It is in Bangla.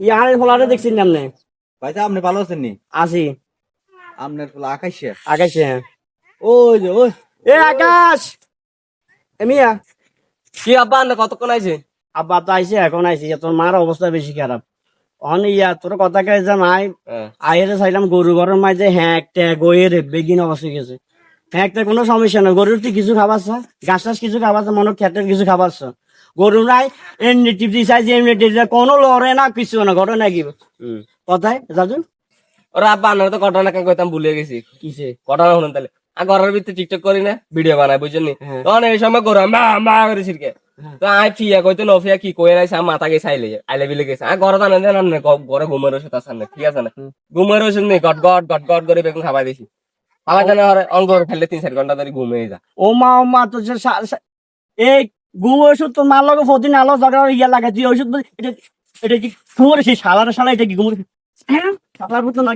ইয়ার ফলারে দেখছেন না আপনি ভাইসা আপনি ভালো আছেন নি? আসি আপনার আকাশে? আকাশে ওই যে ওই। এ আকাশ! এমিয়া কি আব্বা আন্না কতক্ষণ আছে আব্বা তো আইসে এখন আইসি তোর মার অবস্থা বেশি খারাপ। অন ইয়া তোর কথা কে যে মাই আইরে চাইলাম গরু ঘরের মাঝে হ্যাঁ একটা গইয়ের বেগিন অবস্থা গেছে। হ্যাঁ একটা কোনো সমস্যা না গরুর তুই কিছু খাবারছ গাছ টাছ কিছু খাবারছ মনে ক্ষেতের কিছু খাবারছ গরু নাই এমনি টিপি চাইছে এমনি টিপি কোনো লড়ে না কিছু না ঘটে না কি কথায় যাদু ওরা আব্বা আন্নার তো ঘটনা কেন কইতাম ভুলে গেছি। কিসে? ঘটনা শুনুন তাহলে। আর ঘরের ভিতরে টিকটক করি না ভিডিও বানাই বুঝছেন হ্যাঁ। তখন এই সময় গরু মা মা করে ছিরকে হ্যাঁ। তো আই ফিয়া কইতে নফিয়া কি কই রাইছে মাথা গেছে আইলে আইলে বিলে গেছে। আর ঘরে জানেন না ঘরে ঘুমের ওষুধ আছে না ঠিক আছে না? ঘুমের ওষুধ নেই গট গট গট গট করে বেগুন খাবার দিছি। খাবার জানা হরে অঙ্গর ফেললে তিন চার ঘণ্টা ধরে ঘুমিয়ে যা ও মা ও মা তো এই ঘুম, ওষুধ তোর মার লগে প্রতিদিন আলো ঝগড়া ইয়া লাগে তুই ওষুধ এটা এটা কি ঘুমোর সেই শালার সালা এটা কি ঘুমোর সালার শালার মতো না